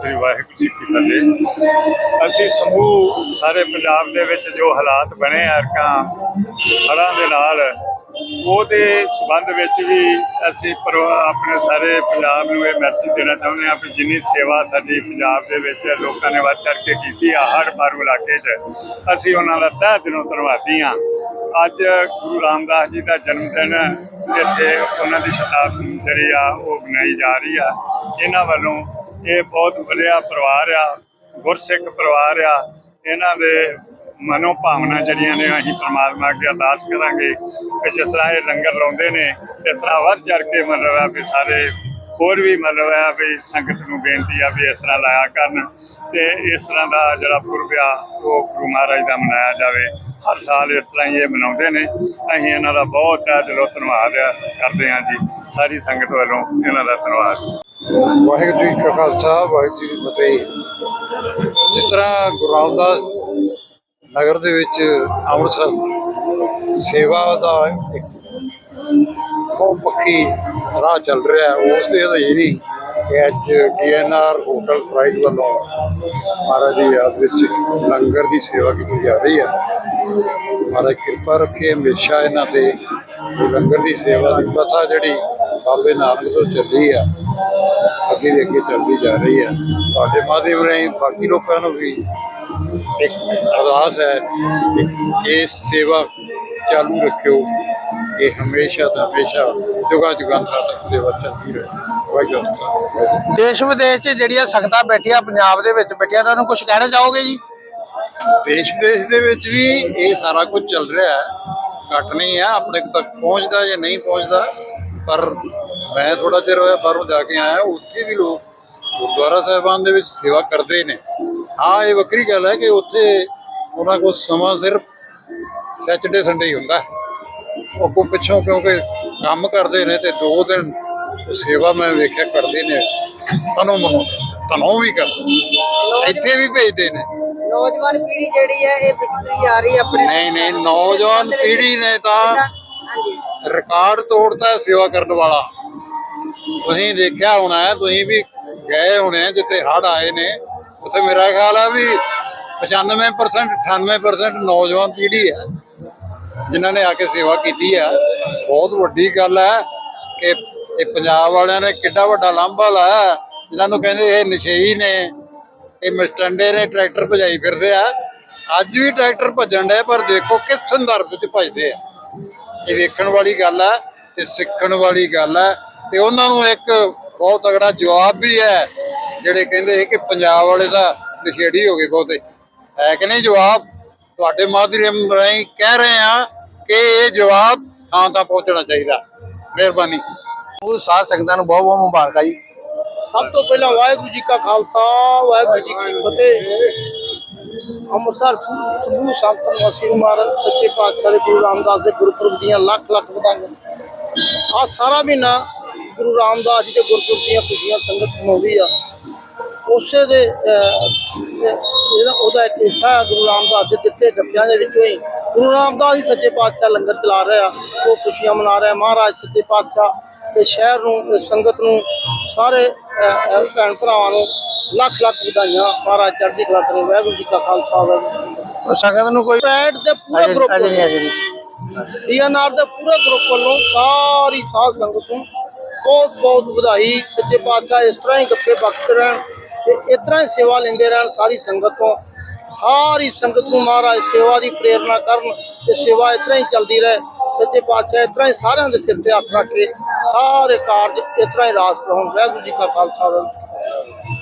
ਸ੍ਰੀ ਵਾਹਿਗੁਰੂ ਜੀ ਕੀ ਫਤਿਹ। ਅਸੀਂ ਸਮੂਹ ਸਾਰੇ ਪੰਜਾਬ ਦੇ ਵਿੱਚ ਜੋ ਹਾਲਾਤ ਬਣੇ ਆ ਅਰਕਾਂ ਹੜ੍ਹਾਂ ਦੇ ਨਾਲ, ਉਹਦੇ ਸਬੰਧ ਵਿੱਚ ਵੀ ਅਸੀਂ ਪਰਿਵਾ- ਆਪਣੇ ਸਾਰੇ ਪੰਜਾਬ ਨੂੰ ਇਹ ਮੈਸੇਜ ਦੇਣਾ ਚਾਹੁੰਦੇ ਹਾਂ ਕਿ ਜਿੰਨੀ ਸੇਵਾ ਸਾਡੀ ਪੰਜਾਬ ਦੇ ਵਿੱਚ ਲੋਕਾਂ ਨੇ ਵੱਧ ਚੜ੍ਹ ਕੇ ਕੀਤੀ ਆ ਹਰ ਮਾਰੂ ਇਲਾਕੇ 'ਚ, ਅਸੀਂ ਉਹਨਾਂ ਦਾ ਤਹਿ ਦਿਲੋਂ ਧੰਨਵਾਦੀ ਹਾਂ। ਅੱਜ ਗੁਰੂ ਰਾਮਦਾਸ ਜੀ ਦਾ ਜਨਮ ਦਿਨ ਜਿੱਥੇ ਉਹਨਾਂ ਦੀ ਸ਼ਤਾਬਦੀ ਜਿਹੜੀ ਆ, ਉਹ ਮਨਾਈ ਜਾ ਰਹੀ ਆ। ਇਹਨਾਂ ਵੱਲੋਂ ਇਹ ਬਹੁਤ ਵਧੀਆ ਪਰਿਵਾਰ ਆ, ਗੁਰਸਿੱਖ ਪਰਿਵਾਰ ਆ। ਇਹਨਾਂ ਦੇ ਮਨੋ ਭਾਵਨਾ ਜਿਹੜੀਆਂ ਨੇ, ਅਸੀਂ ਪਰਮਾਤਮਾ ਅੱਗੇ ਅਰਦਾਸ ਕਰਾਂਗੇ ਕਿ ਜਿਸ ਤਰ੍ਹਾਂ ਇਹ ਲੰਗਰ ਲਾਉਂਦੇ ਨੇ, ਇਸ ਤਰ੍ਹਾਂ ਵੱਧ ਚੜ ਕੇ ਮਤਲਬ ਆ ਵੀ ਸਾਰੇ ਹੋਰ ਵੀ ਮਤਲਬ ਆ ਵੀ ਸੰਗਤ ਨੂੰ ਬੇਨਤੀ ਆ ਵੀ ਇਸ ਤਰ੍ਹਾਂ ਲਾਇਆ ਕਰਨ ਤੇ ਇਸ ਤਰ੍ਹਾਂ ਦਾ ਜਿਹੜਾ ਪੁਰਬ ਆ, ਉਹ ਗੁਰੂ ਮਹਾਰਾਜ ਦਾ ਮਨਾਇਆ ਜਾਵੇ। ਹਰ ਸਾਲ ਇਸ ਤਰ੍ਹਾਂ ਹੀ ਇਹ ਮਨਾਉਂਦੇ ਨੇ। ਅਸੀਂ ਇਹਨਾਂ ਦਾ ਬਹੁਤ ਤਹਿ ਦਿਲੋਂ ਧੰਨਵਾਦ ਆ- ਕਰਦੇ ਹਾਂ ਜੀ। ਸਾਰੀ ਸੰਗਤ ਵੱਲੋਂ ਇਹਨਾਂ ਦਾ ਧੰਨਵਾਦ। ਵਾਹਿਗੁਰੂ ਜੀ ਕਾ ਖਾਲਸਾ, ਵਾਹਿਗੁਰੂ ਜੀ ਕੀ ਫਤਿਹ। ਜਿਸ ਤਰ੍ਹਾਂ ਗੁਰੂ ਰਾਮਦਾਸ ਨਗਰ ਦੇ ਵਿੱਚ ਅੰਮ੍ਰਿਤਸਰ ਸੇਵਾ ਦਾ ਇੱਕ ਬਹੁਤ ਪੱਖੀ ਰਾਹ ਚੱਲ ਰਿਹਾ ਹੈ, ਉਸ ਦੇ ਅਧੀਨ ਹੀ ਕਿ ਅੱਜ ਡੀਐਨਆਰ ਹੋਟਲ ਪ੍ਰਾਈਡ ਵੱਲੋਂ ਮਹਾਰਾਜ ਦੀ ਯਾਦ ਵਿੱਚ ਲੰਗਰ ਦੀ ਸੇਵਾ ਕੀਤੀ ਜਾ ਰਹੀ ਹੈ। ਮਹਾਰਾਜ ਕਿਰਪਾ ਰੱਖੇ, ਹਮੇਸ਼ਾ ਇਹਨਾਂ ਤੇ ਲੰਗਰ ਦੀ ਸੇਵਾ ਦੀ ਕਥਾ ਜਿਹੜੀ ਬਾਬੇ ਨਾਨਕ ਤੋਂ ਚੱਲੀ ਆ। ਅੱਗੇ ਦੀ ਅੱਗੇ ਚੱਲਦੀ ਜਾ ਰਹੀ ਹੈ। ਤੁਹਾਡੇ ਮਾਧਿਅਮ ਰਾਹੀਂ ਬਾਕੀ ਲੋਕਾਂ ਨੂੰ ਵੀ ਇੱਕ ਅਰਦਾਸ ਹੈ ਕਿ ਇਹ ਸੇਵਾ ਚਾਲੂ ਰੱਖਿਓ ਇਹ ਹਮੇਸ਼ਾ ਤਾਂ ਹਮੇਸ਼ਾ ਜੁਗਾਂ ਜੁਗਾਂਤਰਾਂ ਤੱਕ ਸੇਵਾ ਚੱਲਦੀ ਰਹੇ। ਵਾਹਿਗੁਰੂ। ਦੇਸ਼ ਵਿਦੇਸ਼ 'ਚ ਜਿਹੜੀਆਂ ਸੰਗਤਾਂ ਬੈਠੀਆਂ ਪੰਜਾਬ ਦੇ ਵਿੱਚ ਬੈਠੀਆਂ ਉਹਨਾਂ ਨੂੰ ਕੁਝ ਕਹਿਣਾ ਚਾਹੋਗੇ ਜੀ? ਦੇਸ਼ ਵਿਦੇਸ਼ ਦੇ ਵਿੱਚ ਵੀ ਇਹ ਸਾਰਾ ਕੁਝ ਚੱਲ ਰਿਹਾ ਹੈ। ਘੱਟ ਨਹੀਂ ਹੈ ਆਪਣੇ ਤੱਕ ਪਹੁੰਚਦਾ ਜਾਂ ਨਹੀਂ ਪਹੁੰਚਦਾ ਪਰ ਮੈਂ ਥੋੜਾ ਚਿਰ ਹੋਇਆ ਬਾਹਰੋਂ ਜਾ ਕੇ ਆਇਆ ਉੱਥੇ ਵੀ ਲੋਕ ਗੁਰਦੁਆਰਾ ਸਾਹਿਬਾਨ ਦੇ ਵਿੱਚ ਸੇਵਾ ਕਰਦੇ ਨੇ। ਹਾਂ ਇਹ ਵੱਖਰੀ ਗੱਲ ਹੈ ਕਿ ਉੱਥੇ ਉਹਨਾਂ ਕੋਲ ਸਮਾਂ ਸਿਰਫ ਸੈਚਰਡੇ ਸੰਡੇ ਹੀ ਹੁੰਦਾ। ਉਹ ਕੋ ਪਿੱਛੋਂ ਕਿਉਂਕਿ ਕੰਮ ਕਰਦੇ ਨੇ ਤੇ ਦੋ ਦਿਨ ਸੇਵਾ ਮੈਂ ਵੇਖਿਆ ਕਰਦੇ ਨੇ ਤਨੋਂ ਮਨੋਂ ਤਨੋਂ ਵੀ ਕਰਦੇ ਇੱਥੇ ਵੀ ਭੇਜਦੇ ਨੇ। ਨੌਜਵਾਨ ਪੀੜ੍ਹੀ ਜਿਹੜੀ ਹੈ ਇਹ ਵਿਚਰੀ ਆ ਰਹੀ ਆਪਣੇ ਨਹੀਂ ਨਹੀਂ ਨੌਜਵਾਨ ਪੀੜ੍ਹੀ ਨੇ ਤਾਂ ਰਿਕਾਰਡ ਤੋੜਤਾ ਸੇਵਾ ਕਰਨ ਵਾਲਾ। ਤੁਸੀਂ ਦੇਖਿਆ ਹੋਣਾ ਹੈ, ਤੁਸੀਂ ਵੀ ਗਏ ਹੋਣੇ ਆ ਜਿੱਥੇ ਹੜ ਆਏ ਨੇ। ਉੱਥੇ ਮੇਰਾ ਖਿਆਲ ਆ ਵੀ 95% 98% ਨੌਜਵਾਨ ਪੀੜ੍ਹੀ ਹੈ, ਜਿਨ੍ਹਾਂ ਨੇ ਆ ਕੇ ਸੇਵਾ ਕੀਤੀ ਹੈ। ਬਹੁਤ ਵੱਡੀ ਗੱਲ ਹੈ ਕਿ ਇਹ ਪੰਜਾਬ ਵਾਲਿਆਂ ਨੇ ਕਿੱਡਾ ਵੱਡਾ ਲਾਂਭਾ ਲਾਇਆ ਜਿਨ੍ਹਾਂ ਨੂੰ ਕਹਿੰਦੇ ਇਹ ਨਸ਼ੇਈ ਨੇ, ਇਹ ਮਸਟੰਡੇ ਨੇ, ਟਰੈਕਟਰ ਭਜਾਈ ਫਿਰਦੇ ਆ। ਅੱਜ ਵੀ ਟਰੈਕਟਰ ਭੱਜਣ ਡਏ, ਪਰ ਦੇਖੋ ਕਿਸ ਸੰਦਰਭ ਵਿੱਚ ਭਜਦੇ ਆ। ਇਹ ਵੇਖਣ ਵਾਲੀ ਗੱਲ ਹੈ ਤੇ ਸਿੱਖਣ ਵਾਲੀ ਗੱਲ ਹੈ। ਤੇ ਉਹਨਾਂ ਨੂੰ ਇੱਕ ਬਹੁਤ ਤਗੜਾ ਜਵਾਬ ਵੀ ਹੈ ਜਿਹੜੇ ਕਹਿੰਦੇ ਸੀ ਕਿ ਪੰਜਾਬ ਵਾਲੇ ਤਾਂ ਨਸ਼ੇੜੀ ਹੋ ਗਏ ਬਹੁਤੇ। ਹੈ ਕਿ ਨਹੀਂ ਜਵਾਬ? ਤੁਹਾਡੇ ਮਾਧਿਅਮ ਰਾਹੀਂ ਕਹਿ ਰਹੇ ਆ ਕਿ ਇਹ ਜਵਾਬ ਥਾਂ ਤਾਂ ਪਹੁੰਚਣਾ ਚਾਹੀਦਾ। ਮਿਹਰਬਾਨੀ। ਉਹ ਸਾਧ ਸੰਗਤਾਂ ਨੂੰ ਬਹੁਤ ਬਹੁਤ ਮੁਬਾਰਕਾਂ ਜੀ। ਸਭ ਤੋਂ ਪਹਿਲਾਂ ਵਾਹਿਗੁਰੂ ਜੀ ਕਾ ਖਾਲਸਾ ਵਾਹਿਗੁਰੂ ਜੀ ਕੀ ਫਤਿਹ। ਅੰਮ੍ਰਿਤਸਰ ਸਮੂਹ ਸਮੂਹ ਸੰਤ ਨਿਵਾਸੀ ਨੂੰ ਮਹਾਰਾਜ ਸੱਚੇ ਪਾਤਸ਼ਾਹ ਦੇ ਗੁਰੂ ਰਾਮਦਾਸ ਦੇ ਗੁਰਪੁਰਬ ਦੀਆਂ ਲੱਖ ਲੱਖ ਵਧਾਈਆਂ। ਆ ਸਾਰਾ ਮਹੀਨਾ ਗੁਰੂ ਰਾਮਦਾਸ ਜੀ ਦੇ ਗੁਰਪੁਰਬ ਦੀਆਂ ਖੁਸ਼ੀਆਂ ਸੰਗਤ ਮਨਾਉਂਦੀ ਆ। ਉਸੇ ਦੇ ਇਹਦਾ ਉਹਦਾ ਇੱਕ ਹਿੱਸਾ ਗੁਰੂ ਰਾਮਦਾਸ ਦੇ ਦਿੱਤੇ ਜਪਿਆਂ ਦੇ ਵਿੱਚੋਂ ਹੀ। ਗੁਰੂ ਰਾਮਦਾਸ ਜੀ ਸੱਚੇ ਪਾਤਸ਼ਾਹ ਲੰਗਰ ਚਲਾ ਰਿਹਾ ਉਹ ਖੁਸ਼ੀਆਂ ਮਨਾ ਰਿਹਾ ਮਹਾਰਾਜ ਸੱਚੇ ਪਾਤਸ਼ਾਹ ਤੇ ਸ਼ਹਿਰ ਨੂੰ ਸੰਗਤ ਨੂੰ ਸਾਰੇ ਭੈਣ ਭਰਾਵਾਂ ਨੂੰ ਲੱਖ ਲੱਖ ਵਧਾਈਆਂ। ਮਹਾਰਾਜ ਚੜ੍ਹਦੀ ਕਲਾ ਕਰੇ ਵਾਹਿਗੁਰੂ ਜੀ ਕਾ ਖਾਲਸਾ ਵਾਹਿਗੁਰੂ ਸੰਗਤ ਨੂੰ ਕੋਈ ਪ੍ਰੈਡ ਦੇ ਪੂਰੇ ਗਰੁੱਪ ਡੀਐਨਆਰ ਦੇ ਪੂਰੇ ਗਰੁੱਪ ਵੱਲੋਂ ਸਾਰੀ ਸਾਧ ਸੰਗਤ ਨੂੰ ਬਹੁਤ ਬਹੁਤ ਵਧਾਈ। ਸੱਚੇ ਪਾਤਸ਼ਾਹ ਇਸ ਤਰ੍ਹਾਂ ਹੀ ਗੱਪੇ ਬਖਸ਼ਦੇ ਰਹਿਣ ਤੇ ਇਸ ਤਰ੍ਹਾਂ ਹੀ ਸੇਵਾ ਲੈਂਦੇ ਰਹਿਣ ਸਾਰੀ ਸੰਗਤ ਤੋਂ। ਸਾਰੀ ਸੰਗਤ ਨੂੰ ਮਹਾਰਾਜ ਸੇਵਾ ਦੀ ਪ੍ਰੇਰਣਾ ਕਰਨ ਤੇ ਸੇਵਾ ਇਸ ਤਰ੍ਹਾਂ ਹੀ ਚੱਲਦੀ ਰਹੇ। ਸੱਚੇ ਪਾਤਸ਼ਾਹ ਇਸ ਤਰ੍ਹਾਂ ਹੀ ਸਾਰਿਆਂ ਦੇ ਸਿਰ ਤੇ ਹੱਥ ਰੱਖ ਕੇ ਸਾਰੇ ਕਾਰਜ ਇਸ ਤਰ੍ਹਾਂ ਹੀ ਰਾਸ ਪਾਉਣ ਵਾਹਿਗੁਰੂ ਜੀ ਕਾ ਖਾਲਸਾ, ਵਾਹਿਗੁਰੂ